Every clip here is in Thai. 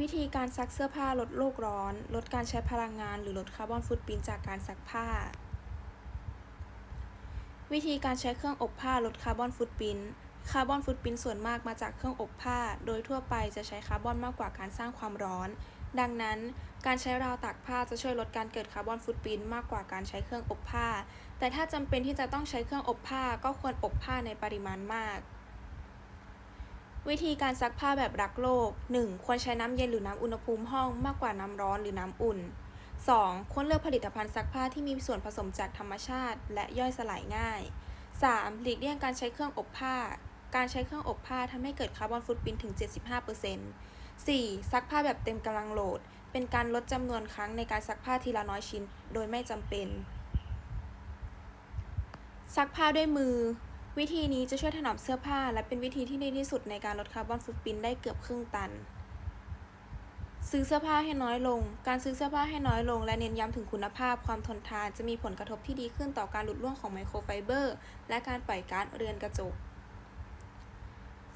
วิธีการซักเสื้อผ้าลดโลกร้อน ลดการใช้พลังงาน หรือลดคาร์บอนฟุตปรินจากการซักผ้า วิธีการใช้เครื่องอบผ้าลดคาร์บอนฟุตปรินคาร์บอนฟุตปรินส่วนมากมาจากเครื่องอบผ้า โดยทั่วไปจะใช้คาร์บอนมากกว่าการสร้างความร้อน ดังนั้น การใช้ราวตากผ้าจะช่วยลดการเกิดคาร์บอนฟุตปรินมากกว่าการใช้เครื่องอบผ้า แต่ถ้าจำเป็นที่จะต้องใช้เครื่องอบผ้าก็ควรอบผ้าในปริมาณมาก วิธีการซักผ้าแบบรักโลก 1. ควรใช้น้ำเย็นหรือน้ำอุณหภูมิห้องมากกว่าน้ำร้อนหรือน้ำอุ่น 2. ควรเลือกผลิตภัณฑ์ซักผ้าที่มีส่วนผสมจากธรรมชาติ และย่อยสลายง่าย 3. หลีกเลี่ยงการใช้เครื่องอบผ้า การใช้เครื่องอบผ้าทำให้เกิดคาร์บอนฟุตปรินท์ถึง 75% 4. ซักผ้าแบบเต็มกำลังโหลด เป็นการลดจำนวนครั้งในการซักผ้าทีละน้อยชิ้น โดยไม่จำเป็น ซักผ้าด้วยมือ วิธีนี้จะช่วยถนอมเสื้อผ้า และเป็นวิธีที่ดีที่สุดในการลดคาร์บอนฟุตปรินได้เกือบครึ่งตัน ซื้อเสื้อผ้าให้น้อยลง การซื้อเสื้อผ้าให้น้อยลง และเน้นย้ำถึงคุณภาพความทนทานจะมีผลกระทบที่ดีขึ้นต่อการหลุดร่วงของไมโครไฟเบอร์ และการปล่อยก๊าซเรือนกระจก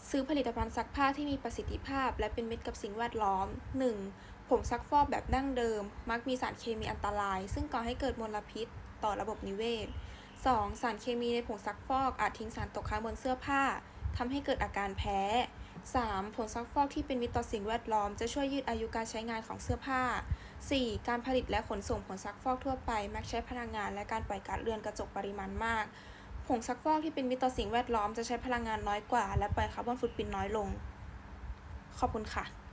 ซื้อผลิตภัณฑ์ซักผ้าที่มีประสิทธิภาพ และเป็นมิตรกับสิ่งแวดล้อม 1. ผงซักฟอกแบบดั้งเดิม มักมีสารเคมีอันตราย ซึ่งก่อให้เกิดมลพิษ ต่อระบบนิเวศ 2. สารเคมีในผงซักฟอกอาจทิ้งสารตกค้างบนเสื้อผ้าทำให้เกิดอาการแพ้ 3. ผงซักฟอกที่เป็นมิตรต่อสิ่งแวดล้อมจะช่วยยืดอายุการใช้งานของเสื้อผ้า 4. การผลิตและขนส่งผงซักฟอกทั่วไป มักใช้พลังงานและการปล่อยก๊าซเรือนกระจกปริมาณมาก ผงซักฟอกที่เป็นมิตรต่อสิ่งแวดล้อมจะใช้พลังงานน้อยกว่า และปล่อยคาร์บอนฟุตปรินน้อยลง ขอบคุณค่ะ